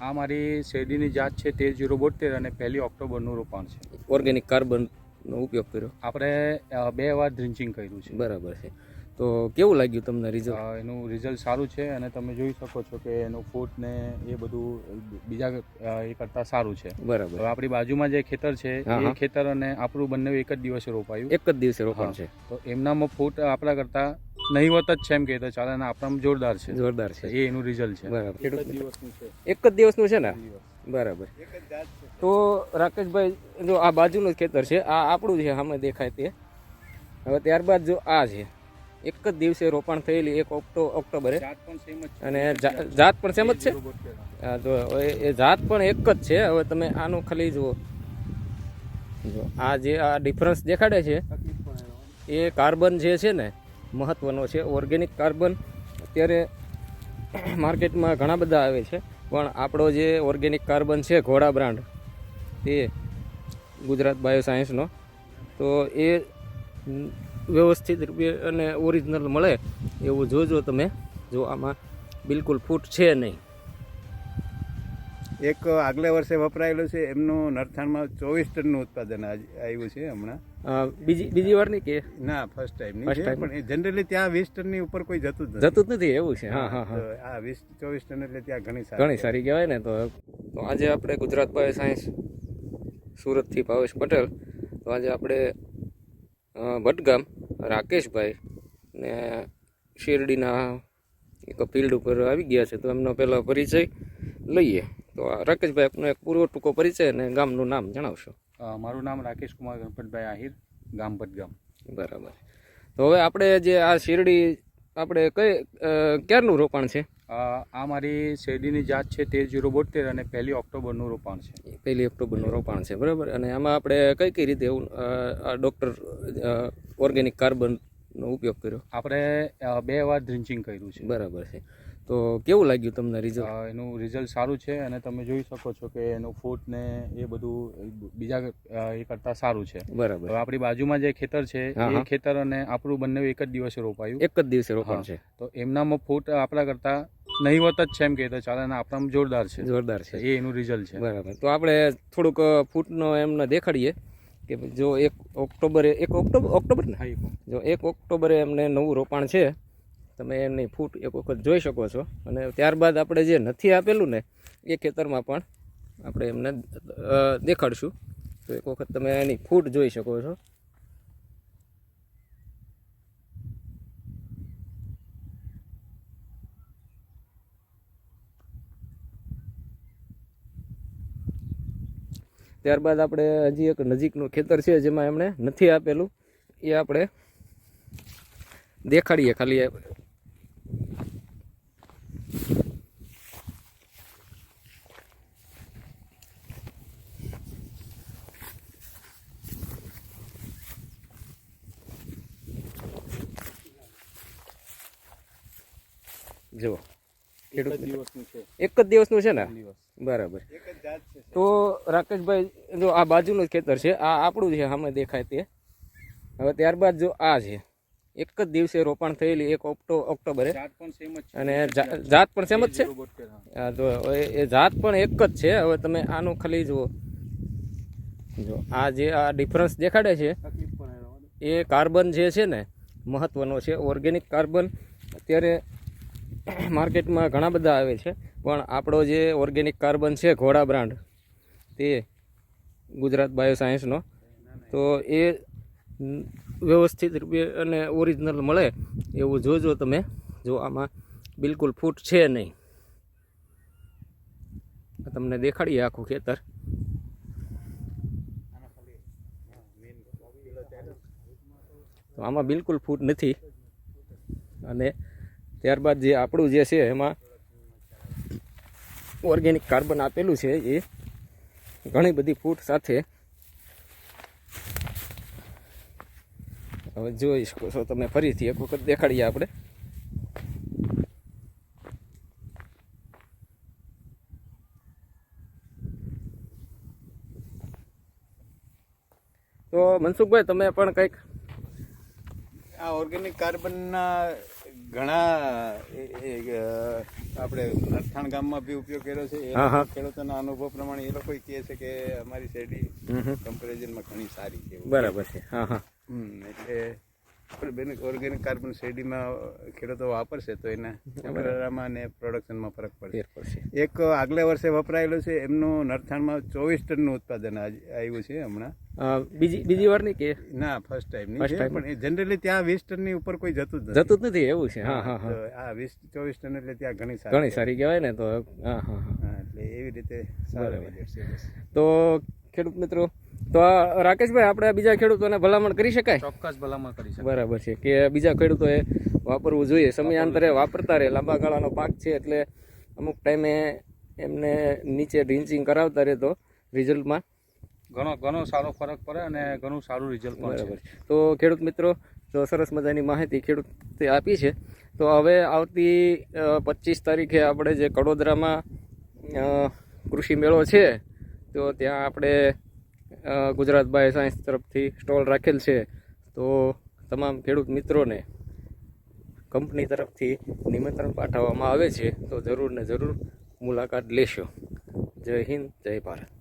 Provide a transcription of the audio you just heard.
આ મારી શેરડીની જાત છે તેર જીરો બોતેર અને પહેલી ઓક્ટોબરનું રોપાણ છે. ઓર્ગેનિક કાર્બનનો ઉપયોગ કર્યો. આપણે બે વાર ડ્રિન્ચિંગ કર્યું છે. બરાબર છે. તો કેવું લાગ્યું તમને રિઝલ્ટ એનું રિઝલ્ટ સારું છે અને તમે જોઈ શકો છો કે એનું ફૂટ ને એ બધું બીજા એ કરતાં સારું છે. બરાબર. આપણી બાજુમાં જે ખેતર છે એ ખેતર અને આપણું બંને એક જ દિવસે રોપાયું. એક જ દિવસે રોપાણ છે. તો એમનામાં ફૂટ આપણા કરતાં નહીવત જ છે એમ કહેતો ચાલે અને આપણામાં જોરદાર છે. જોરદાર છે. એ એનું રિઝલ્ટ છે. બરાબર. એક જ દિવસનું છે. એક જ દિવસનું છે ને? બરાબર. તો રાકેશભાઈ જો આ બાજુનું જ ખેતર છે આ આપણું છે સામે દેખાય તે. હવે ત્યારબાદ જો આ છે એક જ દિવસે રોપાણ થયેલી એક ઓક્ટો ઓક્ટોબરે. જાત પણ છે. અને જાત પણ સેમ જ છે? 1072. હા, તો હવે એ જાત પણ એક જ છે. હવે તમે આનું ખાલી જુઓ. જો આ જે આ ડિફરન્સ દેખાડે છે. એ કાર્બન જે છે ને મહત્વનો છે. ઓર્ગેનિક કાર્બન અત્યારે માર્કેટમાં ઘણા બધા આવે છે. પણ આપણો જે ઓર્ગેનિક કાર્બન છે, ઘોડા બ્રાન્ડ તે ગુજરાત બાયોસાયન્સનો. તો એ વ્યવસ્થિત રૂપે અને ઓરિજિનલ મળે એવું જોજો તમે. જો આમાં બિલકુલ ફૂટ છે નહીં. એક આગલે વર્ષે વપરાયેલું છે. એમનું નરથાણમાં ચોવીસ ટનનું ઉત્પાદન આવ્યું છે હમણાં. બીજી બીજી નહીં કે? ના ફર્સ્ટ ટાઈમ નહીં. પણ જનરલી ત્યાં વીસ ટનની ઉપર કોઈ જતું જ જતું જ નથી એવું છે. હા હા હા. આ વીસ ચોવીસ ટન એટલે ત્યાં ઘણી સારી ઘણી સારી કહેવાય ને તો. તો આજે આપણે ગુજરાત બાયો સાયન્સ સુરતથી ભાવેશ પટેલ તો આજે આપણે ભટગામ રાકેશભાઈ ને શેરડીના એક ફિલ્ડ ઉપર આવી ગયા છે તો એમનો પહેલો પરિચય લઈએ. તો આ રાકેશભાઈ આપનો એક પૂરો ટૂંકો પરિચય અને ગામનું નામ જણાવશો. મારું નામ રાકેશ કુમાર ગણપતભાઈ આહિર ગામ ભટગામ બરાબર. તો હવે આપણે જે આ શેરડી આપણે કઈ ક્યારનું રોપાણ છે? આ મારી શેરડીની જાત છે તેર જીરો બોતેર અને પહેલી ઓક્ટોબરનું રોપાણ છે. પહેલી ઓક્ટોબરનું રોપાણ છે બરાબર. અને આમાં આપણે કઈ કઈ રીતે એવું ડૉક્ટર ઓર્ગેનિક કાર્બનનો ઉપયોગ કર્યો? આપણે બે વાર ડ્રિન્ચિંગ કર્યું છે. બરાબર છે. તો કેવું લાગ્યું તમને રિઝલ્ટ એનું રિઝલ્ટ સારું છે અને તમે જોઈ શકો છો કે એનું ફૂટ ને એ બધું બીજા એ કરતાં સારું છે. બરાબર. હવે આપણી બાજુમાં જે ખેતર છે એ ખેતર અને આપણું બંને એક જ દિવસે રોપાયું. એક જ દિવસે રોપાયું છે. તો એમનામાં ફૂટ આપણા કરતાં નહીવત જ છે એમ કહેતો ચાલે અને આપણામાં જોરદાર છે. જોરદાર છે. એ એનું રિઝલ્ટ છે. બરાબર. તો આપણે થોડુંક ફૂટનો એમને દેખાડીએ કે જો એક ઓક્ટોબરે એક ઓક્ટોબર ઓક્ટોબર ને. જો એક ઓક્ટોબરે એમને નવું રોપાણ છે તમે એની ફૂટ એક વખત જોઈ શકો છો. અને ત્યારબાદ આપણે જે નથી આપેલું ને, એ ખેતરમાં પણ આપણે એમને દેખાડશું. તો એક વખત તમે એની ફૂટ જોઈ શકો છો. ત્યારબાદ આપણે હજી એક નજીકનું ખેતર છે જેમાં એમણે નથી આપેલું. એ આપણે દેખાડીએ ખાલી જુઓ. એક જ દિવસનું છે. જ ને? બરાબર. જ તો રાકેશભાઈ જો આ બાજુનું જ ખેતર છે આ આપણું છે સામે દેખાય તે. હવે ત્યારબાદ જો આ છે એક જ દિવસે રોપાણ થયેલી એક ઓક્ટો ઓક્ટોબરે. જ અને જાત પણ સેમ જ છે? 1072, હા. હા, હવે એ જાત પણ એક જ છે હવે તમે આનું ખાલી જુઓ. જો આ જે આ ડિફરન્સ દેખાડે છે. એ કાર્બન જે છે ને મહત્વનો છે ઓર્ગેનિક કાર્બન અત્યારે માર્કેટમાં ઘણા બધા આવે છે, પણ આપણો જે ઓર્ગેનિક કાર્બન છે, ઘોડા બ્રાન્ડ, તે ગુજરાત બાયોસાયન્સનો. તો એ વ્યવસ્થિત રૂપે અને ઓરિજિનલ મળે એવું જોજો તમે, જો આમાં બિલકુલ ફૂટ છે નહીં. તમને દેખાડીએ આખું ખેતર. તો આમાં બિલકુલ ફૂટ નથી. અને ત્યારબાદ જે આપણું જે છે એમાં ઓર્ગેનિક કાર્બન આપેલું છે એ ઘણી બધી ફૂટ સાથે હવે જોઈ શકો છો તમે ફરીથી એક વખત દેખાડીએ આપણે. તો મનસુખભાઈ, તમે પણ કંઈક આ ઓર્ગેનિક કાર્બનના ઘણા આપણે નરથાણ ગામમાં બી ઉપયોગ કર્યો છે એ. ખેડૂતોના અનુભવ પ્રમાણે એ લોકો કહે છે કે અમારી શેરડી. કમ્પેરિઝનમાં ઘણી સારી છે બરાબર છે હા હા એટલે બેન ઓર્ગેનિક કાર્બન શેરડીમાં ખેડૂતો વાપરશે તો એના વધારામાં અને પ્રોડક્શનમાં ફરક પડશે. એક આગલે વર્ષે વપરાયેલું છે એમનું નરથાણમાં ચોવીસ ટનનું ઉત્પાદન આવ્યું છે હમણાં. બીજી બીજી વાર નહીં કે? ના ફર્સ્ટ ટાઈમ નહીં પણ જનરલી ત્યાં વીસ ટનની ઉપર કોઈ જતું જ જતું જ નથી એવું છે? હા હા હા આ વીસ ચોવીસ ટન એટલે ત્યાં ઘણી સારી ઘણી સારી કહેવાય ને તો હા હા એટલે એવી રીતે સારું છે. તો ખેડૂત મિત્રો તો રાકેશભાઈ આપણે બીજા ખેડૂતોને ભલામણ કરી શકાય? ચોક્કસ ભલામણ કરી શકાય. બરાબર છે. કે બીજા ખેડૂતોએ વાપરવું જોઈએ. સમયાંતરે વાપરતા રહે. લાંબા ગાળાનો પાક છે એટલે અમુક ટાઈમે એમને નીચે ડ્રિન્ચિંગ કરાવતા રહે તો રિઝલ્ટમાં. ઘણો ઘણો સારો ફરક પડે અને ઘણું સારું રિઝલ્ટ બરાબર તો ખેડૂત મિત્રો તો સરસ મજાની માહિતી ખેડૂતે આપી છે તો હવે આવતી પચીસ તારીખે આપણે જે કડોદરામાં કૃષિ મેળો છે તો ત્યાં આપણે ગુજરાત બાય સાયન્સ તરફથી સ્ટોલ રાખેલ છે. તો તમામ ખેડૂત મિત્રોને કંપની તરફથી નિમંત્રણ પાઠવવામાં આવે છે. તો જરૂર ને જરૂર મુલાકાત લેશો. જય હિન્દ, જય ભારત.